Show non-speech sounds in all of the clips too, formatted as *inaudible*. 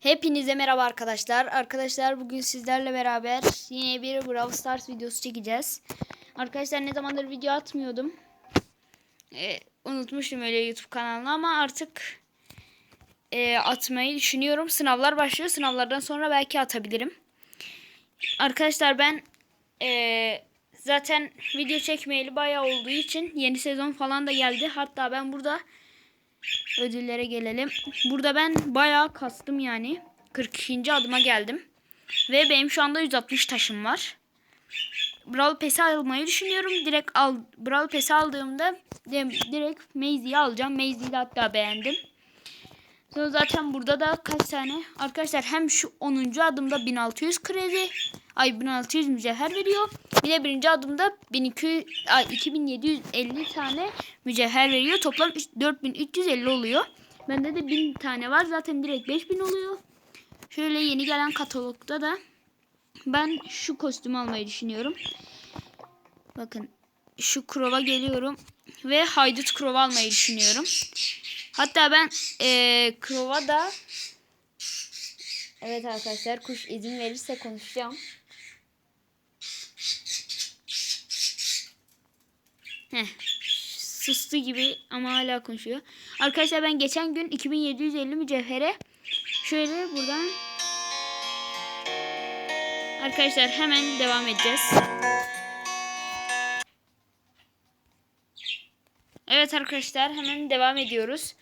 Hepinize merhaba arkadaşlar. Arkadaşlar bugün sizlerle beraber yine bir Brawl Stars videosu çekeceğiz. Arkadaşlar ne zamandır video atmıyordum. Ee, unutmuştum öyle YouTube kanalına ama artık e, atmayı düşünüyorum. Sınavlar başlıyor. Sınavlardan sonra belki atabilirim. Arkadaşlar ben e, zaten video çekmeyeli bayağı olduğu için yeni sezon falan da geldi. Hatta ben burada ödüllere gelelim. Burada ben bayağı kastım yani. 42. adıma geldim. Ve benim şu anda 160 taşım var. Brawl Pass'i almayı düşünüyorum. Direkt al Brawl Pass'i aldığımda direkt Maze'yi alacağım. Maze'yi de hatta beğendim. Sonra zaten burada da kaç tane arkadaşlar hem şu 10. adımda 1600 kredi ay 1600 mücevher veriyor. Bir de birinci adımda 1200 ay 2750 tane mücevher veriyor. Toplam üç- 4350 oluyor. Bende de 1000 tane var. Zaten direkt 5000 oluyor. Şöyle yeni gelen katalogda da ben şu kostümü almayı düşünüyorum. Bakın şu krova geliyorum ve haydut krova almayı düşünüyorum. Hatta ben eee krova da Evet arkadaşlar kuş izin verirse konuşacağım. Heh, sustu gibi ama hala konuşuyor. Arkadaşlar ben geçen gün 2750 mücevhere şöyle buradan Arkadaşlar hemen devam edeceğiz. Evet arkadaşlar hemen devam ediyoruz.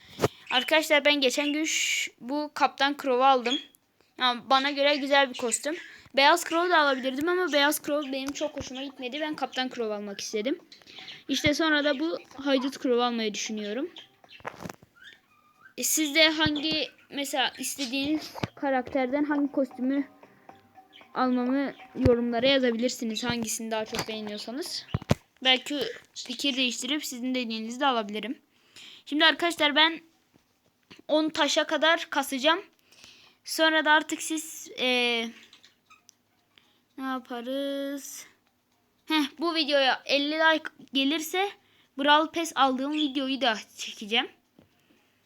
Arkadaşlar ben geçen gün bu Kaptan Crow'u aldım. Yani bana göre güzel bir kostüm. Beyaz Crow da alabilirdim ama Beyaz Crow benim çok hoşuma gitmedi. Ben Kaptan Crow almak istedim. İşte sonra da bu Haydut Crow almayı düşünüyorum. E siz de hangi mesela istediğiniz karakterden hangi kostümü almamı yorumlara yazabilirsiniz. Hangisini daha çok beğeniyorsanız. Belki fikir değiştirip sizin dediğinizi de alabilirim. Şimdi arkadaşlar ben 10 taşa kadar kasacağım. Sonra da artık siz eee, ne yaparız? Heh, bu videoya 50 like gelirse Brawl Pass aldığım videoyu da çekeceğim.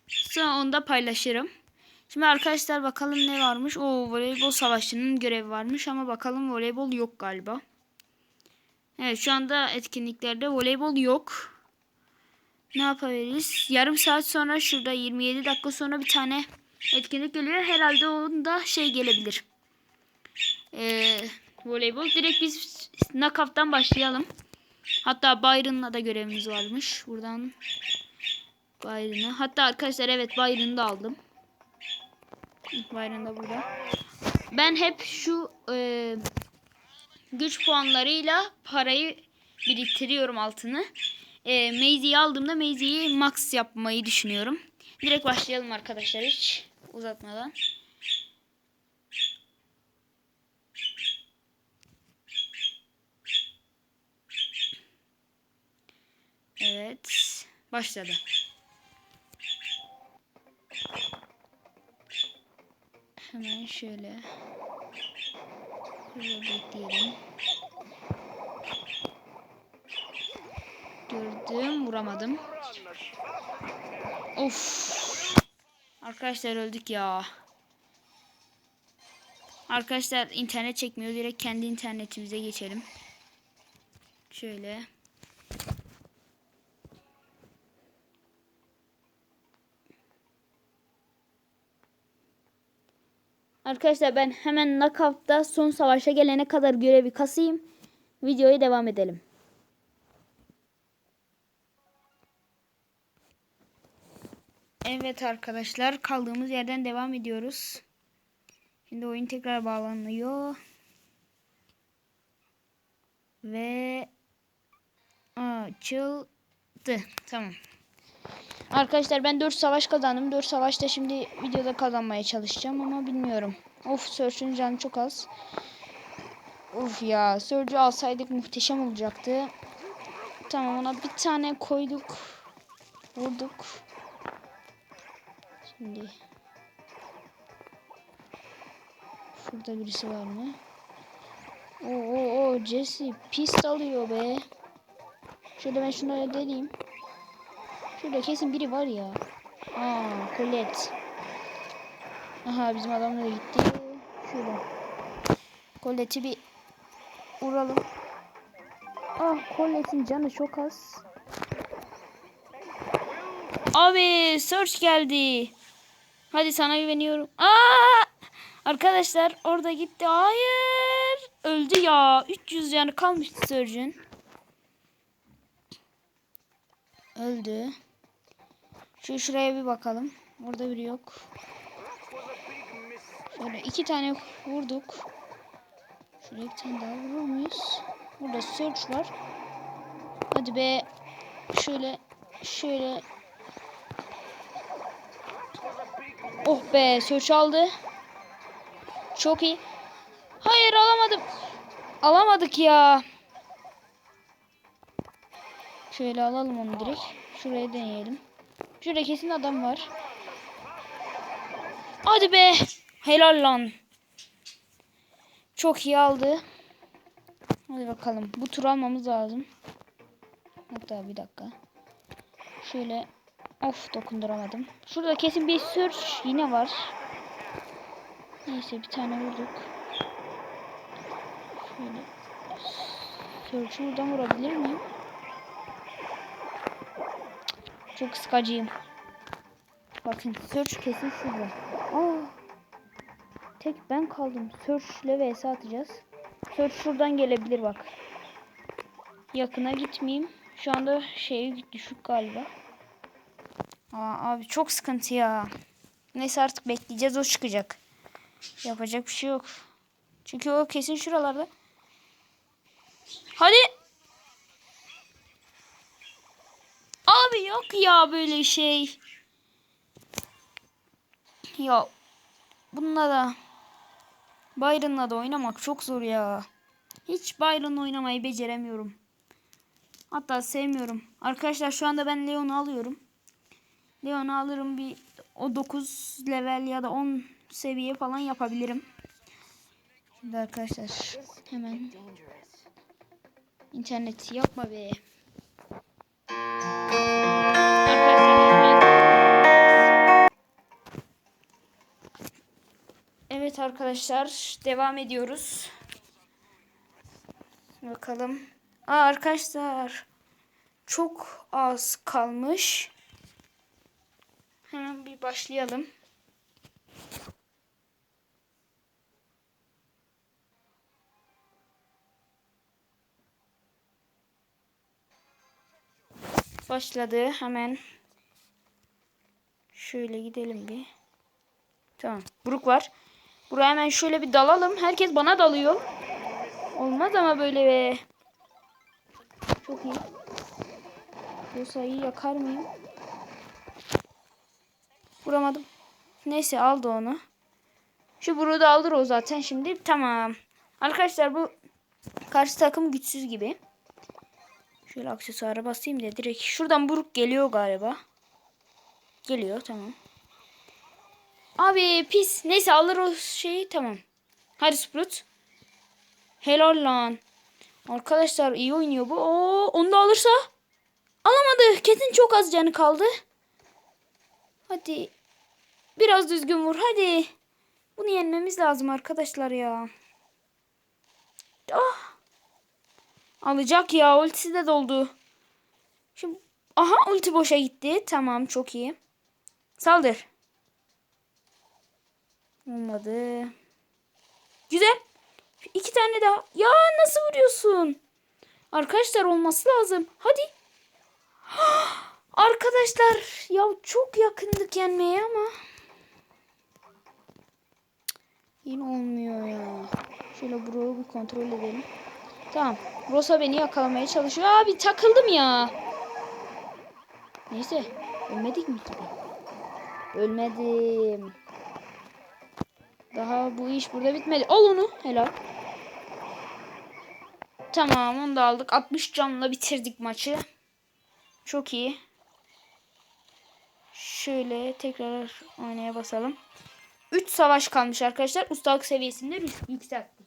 Sonra onu da paylaşırım. Şimdi arkadaşlar bakalım ne varmış. O voleybol savaşçının görevi varmış ama bakalım voleybol yok galiba. Evet şu anda etkinliklerde voleybol yok. Ne yapabiliriz? Yarım saat sonra şurada 27 dakika sonra bir tane etkinlik geliyor. Herhalde onda şey gelebilir. Ee, voleybol. Direkt biz knockout'tan başlayalım. Hatta Byron'la da görevimiz varmış. Buradan Byron'ı. Hatta arkadaşlar evet Byron'ı da aldım. Byron da burada. Ben hep şu e, güç puanlarıyla parayı biriktiriyorum altını. E, Maze'yi aldığımda Maze'yi max yapmayı düşünüyorum. Direkt başlayalım arkadaşlar hiç uzatmadan. Evet. Başladı. Hemen şöyle. Şöyle bekleyelim. Gördüm, vuramadım. Of. Arkadaşlar öldük ya. Arkadaşlar internet çekmiyor. Direkt kendi internetimize geçelim. Şöyle. Arkadaşlar ben hemen knockout'ta son savaşa gelene kadar görevi kasayım. Videoya devam edelim. Evet arkadaşlar kaldığımız yerden devam ediyoruz. Şimdi oyun tekrar bağlanıyor. Ve açıldı. Tamam. Arkadaşlar ben 4 savaş kazandım. 4 savaşta şimdi videoda kazanmaya çalışacağım ama bilmiyorum. Of Search'ün canı çok az. Of ya Surge'ü alsaydık muhteşem olacaktı. Tamam ona bir tane koyduk. Vurduk. Şimdi. Şurada birisi var mı? Oo, oo, oo Jesse pist alıyor be. Şöyle ben şunları deleyim. Şurada kesin biri var ya. Aa, Colette. Aha bizim adam nereye gitti? Şöyle. Koleti bir vuralım. Ah Colette'in canı çok az. Abi search geldi. Hadi sana güveniyorum. Aa! Arkadaşlar orada gitti. Hayır. Öldü ya. 300 canı kalmıştı Surge'ün. Öldü. Şu şuraya bir bakalım. Orada biri yok. Şöyle iki tane vurduk. Şuraya bir tane daha vurur muyuz? Burada search var. Hadi be. Şöyle şöyle. Oh be search aldı. Çok iyi. Hayır alamadım. Alamadık ya. Şöyle alalım onu direkt. Şuraya deneyelim. Şurada kesin adam var. Hadi be. Helal lan. Çok iyi aldı. Hadi bakalım. Bu tur almamız lazım. Hatta bir dakika. Şöyle. Of dokunduramadım. Şurada kesin bir search yine var. Neyse bir tane vurduk. Şöyle. Search'ü buradan vurabilir miyim? Çok sıkacıyım. Bakın search kesin şurada. Aa, tek ben kaldım. Search ile vs atacağız. Search şuradan gelebilir bak. Yakına gitmeyeyim. Şu anda şey düşük galiba. Aa, abi çok sıkıntı ya. Neyse artık bekleyeceğiz o çıkacak. Yapacak bir şey yok. Çünkü o kesin şuralarda. Hadi. Abi yok ya böyle şey. Ya bununla da Byron'la da oynamak çok zor ya. Hiç Byron oynamayı beceremiyorum. Hatta sevmiyorum. Arkadaşlar şu anda ben Leon'u alıyorum. Leon'u alırım bir o 9 level ya da 10 seviye falan yapabilirim. Şimdi arkadaşlar hemen internet yapma be. Evet arkadaşlar devam ediyoruz. Bakalım. Aa, arkadaşlar çok az kalmış. Hemen bir başlayalım. Başladı hemen. Şöyle gidelim bir. Tamam. Buruk var. Buraya hemen şöyle bir dalalım. Herkes bana dalıyor. Olmaz ama böyle be. Çok iyi. Bu sayıyı yakar mıyım? Vuramadım. Neyse aldı onu. Şu Buruk'u da alır o zaten şimdi. Tamam. Arkadaşlar bu karşı takım güçsüz gibi. Şöyle aksesuara basayım da direkt. Şuradan Buruk geliyor galiba. Geliyor tamam. Abi pis. Neyse alır o şeyi tamam. Hadi Sprout. Helal lan. Arkadaşlar iyi oynuyor bu. Oo, onu da alırsa. Alamadı. Kesin çok az canı kaldı. Hadi. Biraz düzgün vur. Hadi. Bunu yenmemiz lazım arkadaşlar ya. Ah. Alacak ya. Ultisi de doldu. Şimdi aha ulti boşa gitti. Tamam çok iyi. Saldır. Olmadı. Güzel. İki tane daha. Ya nasıl vuruyorsun? Arkadaşlar olması lazım. Hadi. *gasps* Arkadaşlar ya çok yakındık yenmeye ama. Yine olmuyor ya. Şöyle burayı bir kontrol edelim. Tamam. Rosa beni yakalamaya çalışıyor. Abi takıldım ya. Neyse. Ölmedik mi ki? Ölmedim. Daha bu iş burada bitmedi. Al onu. Helal. Tamam onu da aldık. 60 canla bitirdik maçı. Çok iyi. Şöyle tekrar oynaya basalım. 3 savaş kalmış arkadaşlar. Ustalık seviyesinde yükselttik.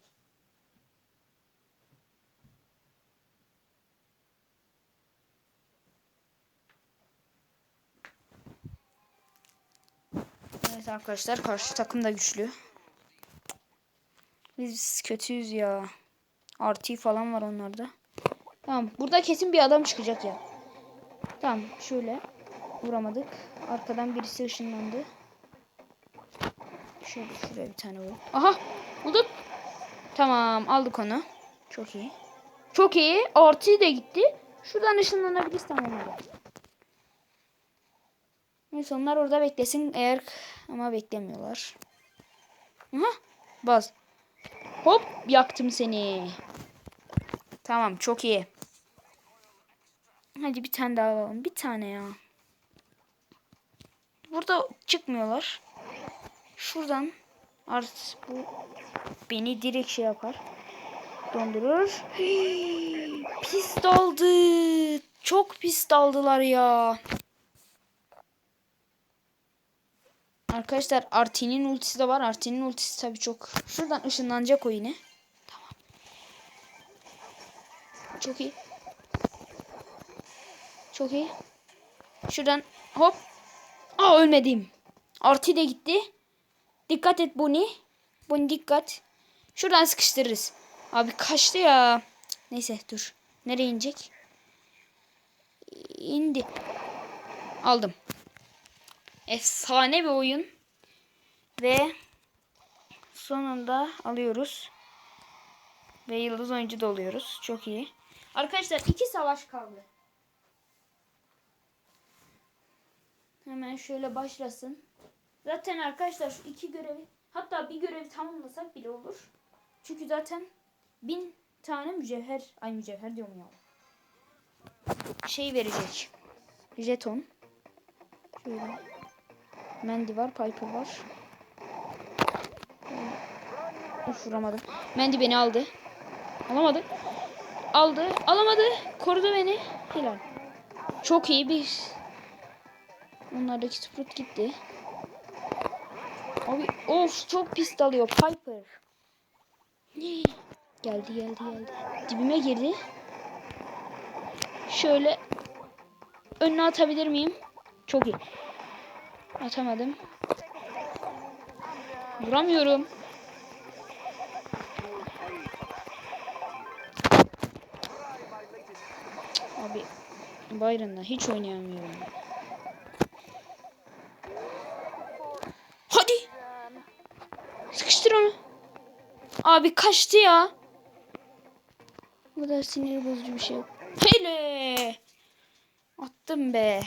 Evet arkadaşlar karşı takım da güçlü. Biz kötüyüz ya. Artı falan var onlarda. Tamam burada kesin bir adam çıkacak ya. Tamam şöyle. Vuramadık. Arkadan birisi ışınlandı. Şöyle şuraya bir tane vur. Aha bulduk. Tamam aldık onu. Çok iyi. Çok iyi. Artı da gitti. Şuradan ışınlanabiliriz tamam hadi. Neyse onlar orada beklesin eğer ama beklemiyorlar. Aha baz. Hop yaktım seni. Tamam çok iyi. Hadi bir tane daha alalım. Bir tane ya. Burada çıkmıyorlar. Şuradan artık bu beni direkt şey yapar. Dondurur. Hii, pis daldı. Çok pis daldılar ya. Arkadaşlar Artin'in ultisi de var. Artin'in ultisi tabii çok. Şuradan ışınlanacak o yine. Tamam. Çok iyi. Çok iyi. Şuradan hop. Aa ölmedim. Arti de gitti. Dikkat et Bonnie. Bonnie dikkat. Şuradan sıkıştırırız. Abi kaçtı ya. Neyse dur. Nereye inecek? İndi. Aldım. Efsane bir oyun. Ve sonunda alıyoruz. Ve yıldız oyuncu da oluyoruz. Çok iyi. Arkadaşlar iki savaş kaldı. Hemen şöyle başlasın. Zaten arkadaşlar şu iki görevi hatta bir görevi tamamlasak bile olur. Çünkü zaten bin tane mücevher ay mücevher diyorum ya. Şey verecek. Jeton. Şöyle. Mandy var, Piper var. Uf vuramadım. Mandy beni aldı. Alamadı. Aldı. Alamadı. Korudu beni. Helal. Çok iyi bir. Onlardaki Sprut gitti. Abi of çok pis dalıyor Piper. Geldi geldi geldi. Dibime girdi. Şöyle önüne atabilir miyim? Çok iyi. Atamadım. Vuramıyorum. Abi Byron'la hiç oynayamıyorum. Hadi. Sıkıştır onu. Abi kaçtı ya. Bu kadar sinir bozucu bir şey. Hele. Attım be.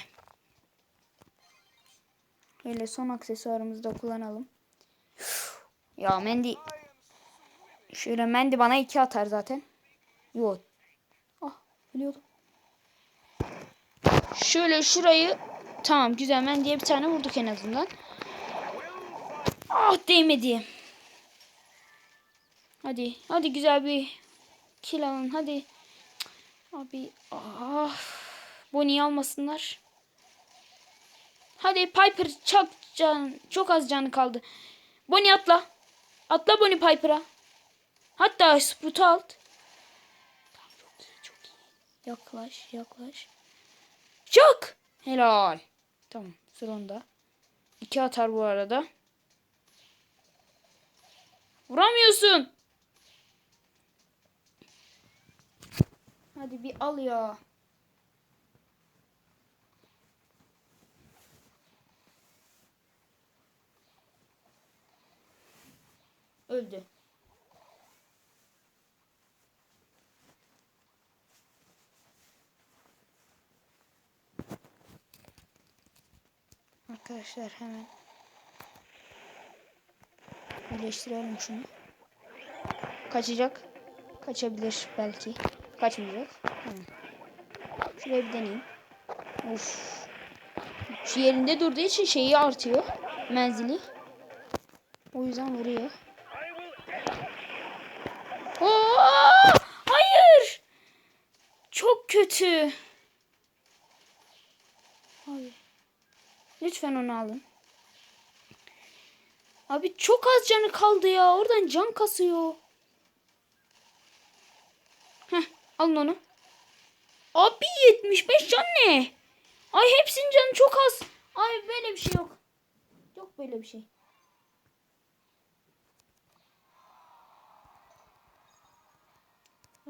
Öyle son aksesuarımızı da kullanalım. Ya Mendy. Şöyle Mendy bana iki atar zaten. Yok. Ah biliyordum. Şöyle şurayı tamam güzel Mendy'ye bir tane vurduk en azından. Ah değmedi. Hadi hadi güzel bir kill alın hadi. Abi ah. Bonnie'yi almasınlar. Hadi Piper çok can, çok az canı kaldı. Bonnie atla. Atla Bonnie Piper'a. Hatta Sprout'u alt. Çok iyi, çok iyi. Yaklaş, yaklaş. Çok. Helal. Tamam, sıra onda. İki atar bu arada. Vuramıyorsun. Hadi bir al ya. Öldü. Arkadaşlar hemen birleştirelim şunu. Kaçacak. Kaçabilir belki. Kaçmayacak. Tamam. Şuraya bir deneyeyim. Uf. Şu yerinde durduğu için şeyi artıyor. Menzili. O yüzden vuruyor. Oo! Hayır. Çok kötü. Abi. Lütfen onu alın. Abi çok az canı kaldı ya. Oradan can kasıyor. Heh, alın onu. Abi 75 can ne? Ay hepsinin canı çok az. Ay böyle bir şey. Yok yok böyle bir şey.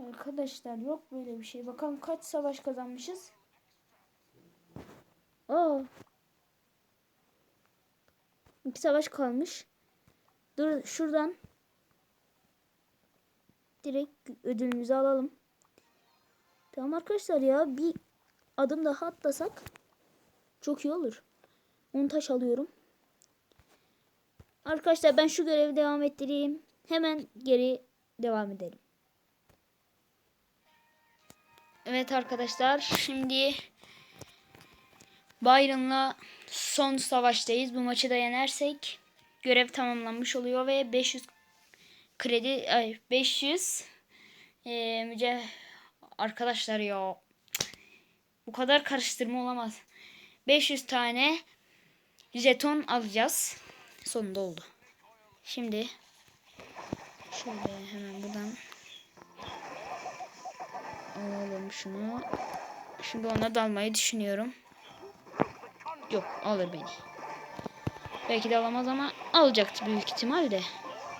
Arkadaşlar yok böyle bir şey. Bakalım kaç savaş kazanmışız. Aa. İki savaş kalmış. Dur şuradan direkt ödülümüzü alalım. Tamam arkadaşlar ya bir adım daha atlasak çok iyi olur. 10 taş alıyorum. Arkadaşlar ben şu görevi devam ettireyim. Hemen geri devam edelim. Evet arkadaşlar şimdi Byron'la son savaştayız. Bu maçı da yenersek görev tamamlanmış oluyor ve 500 kredi ay 500 e, arkadaşlar ya bu kadar karıştırma olamaz. 500 tane jeton alacağız. Sonunda oldu. Şimdi şöyle hemen buradan alalım şunu. Şimdi ona dalmayı düşünüyorum. Yok alır beni. Belki de alamaz ama alacaktı büyük ihtimalle.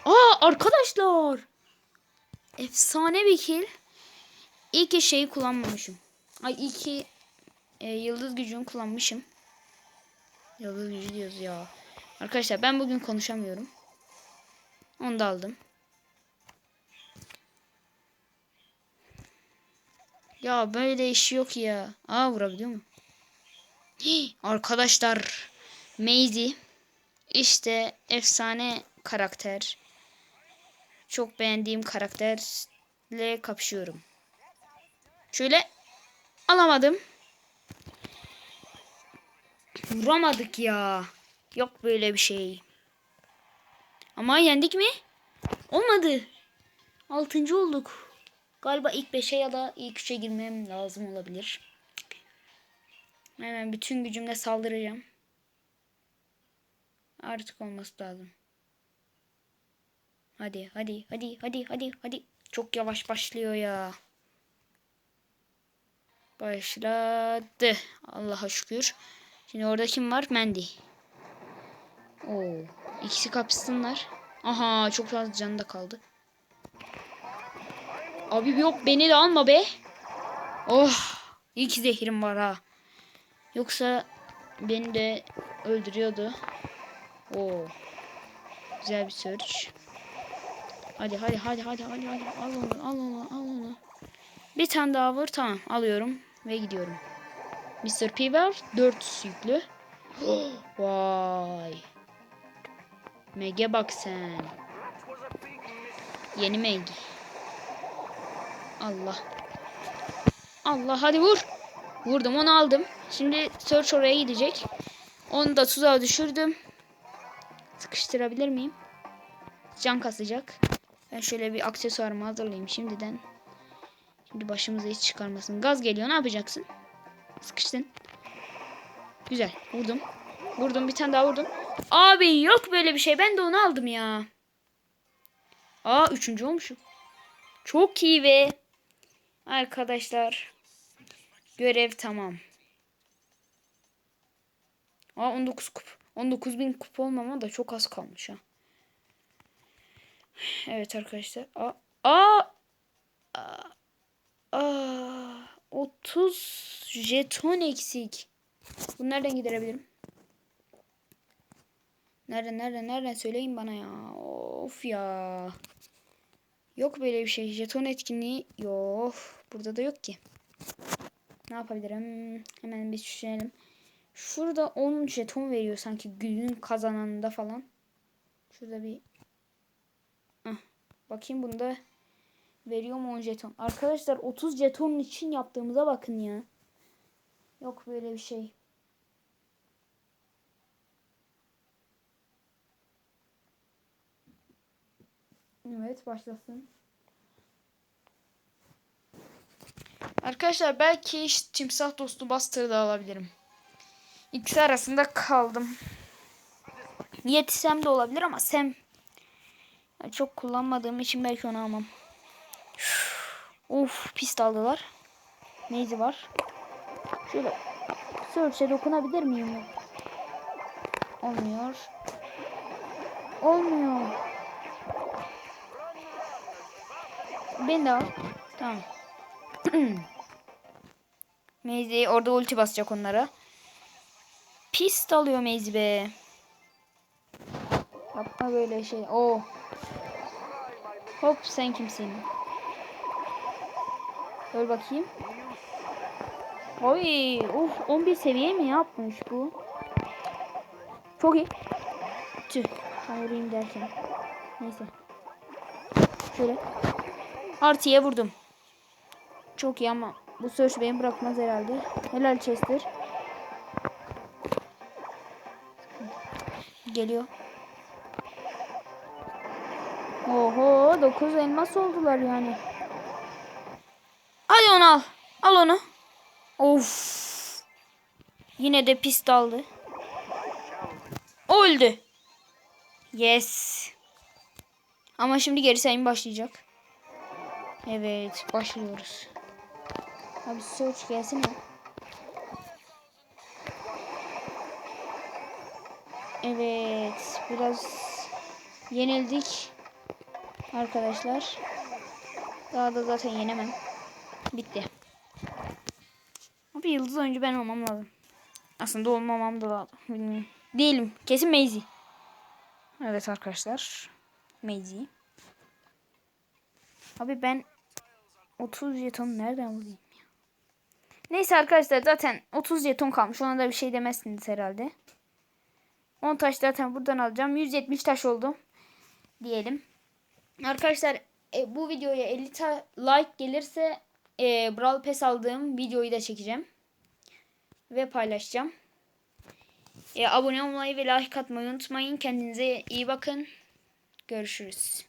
Aa arkadaşlar. Efsane bir kill. İyi ki şeyi kullanmamışım. Ay iyi ki e, yıldız gücünü kullanmışım. Yıldız gücü diyoruz ya. Arkadaşlar ben bugün konuşamıyorum. Onu da aldım. Ya böyle iş yok ya. Aa vurabiliyor mu? Arkadaşlar Maisie işte efsane karakter. Çok beğendiğim karakterle kapışıyorum. Şöyle alamadım. Vuramadık ya. Yok böyle bir şey. Ama yendik mi? Olmadı. Altıncı olduk. Galiba ilk 5'e ya da ilk 3'e girmem lazım olabilir. Hemen bütün gücümle saldıracağım. Artık olması lazım. Hadi hadi hadi hadi hadi hadi. Çok yavaş başlıyor ya. Başladı. Allah'a şükür. Şimdi orada kim var? Mandy. Oo, ikisi kapışsınlar. Aha çok fazla canı da kaldı. Abi yok beni de alma be. Oh iyi ki zehrim var ha. Yoksa beni de öldürüyordu. Oo. Güzel bir search. Hadi hadi hadi hadi hadi hadi al onu al onu al onu. Bir tane daha vur tamam alıyorum ve gidiyorum. Mr. P var 4 yüklü. *gasps* Vay. Meg'e bak sen. Yeni Meg. Allah. Allah hadi vur. Vurdum onu aldım. Şimdi search oraya gidecek. Onu da tuzağa düşürdüm. Sıkıştırabilir miyim? Can kasacak. Ben şöyle bir aksesuarımı hazırlayayım şimdiden. Şimdi başımıza hiç çıkarmasın. Gaz geliyor ne yapacaksın? Sıkıştın. Güzel vurdum. Vurdum bir tane daha vurdum. Abi yok böyle bir şey. Ben de onu aldım ya. Aa üçüncü olmuşum. Çok iyi ve arkadaşlar görev tamam. Aa 19 kup. 19 bin kup olmama da çok az kalmış ha. Evet arkadaşlar. Aa, aa, aa, aa 30 jeton eksik. Bunu nereden giderebilirim? Nereden nereden nereden söyleyin bana ya. Of ya. Yok böyle bir şey. Jeton etkinliği yok. Burada da yok ki. Ne yapabilirim? Hemen bir düşünelim. Şurada 10 jeton veriyor sanki günün kazananında falan. Şurada bir Heh. bakayım bunda veriyor mu 10 jeton. Arkadaşlar 30 jeton için yaptığımıza bakın ya. Yok böyle bir şey. Evet başlasın. Arkadaşlar belki işte timsah dostu bastırı da alabilirim. İkisi arasında kaldım. Yetişsem de olabilir ama Sem yani çok kullanmadığım için belki onu almam. Of pist aldılar. Neydi var? Şöyle Search'e dokunabilir miyim? Olmuyor. Olmuyor. Ben de al. Tamam. *clears throat* Meyzi orada ulti basacak onlara. Pis alıyor Meyzi be. Yapma böyle şey. Oo. Hop sen kimsin? Öl bakayım. Oy, of 11 seviye mi yapmış bu? Çok iyi. Tüh. Vurayım derken. Neyse. Şöyle. Artıya vurdum. Çok iyi ama bu search beni bırakmaz herhalde. Helal Chester. Geliyor. Oho 9 elmas oldular yani. Hadi onu al. Al onu. Of. Yine de pis daldı. O öldü. Yes. Ama şimdi geri sayım başlayacak. Evet başlıyoruz. Abi search gelsin mi? Evet biraz yenildik arkadaşlar. Daha da zaten yenemem. Bitti. Abi yıldız oyuncu ben olmam lazım. Aslında olmamam da lazım. Bilmiyorum. Değilim. Kesin Maisie. Evet arkadaşlar. Maisie. Abi ben 30 jeton nereden bulayım? Neyse arkadaşlar zaten 30 jeton kalmış. Ona da bir şey demezsiniz herhalde. 10 taş zaten buradan alacağım. 170 taş oldu. Diyelim. Arkadaşlar e, bu videoya 50 ta- like gelirse e, Brawl Pass aldığım videoyu da çekeceğim. Ve paylaşacağım. E, abone olmayı ve like atmayı unutmayın. Kendinize iyi bakın. Görüşürüz.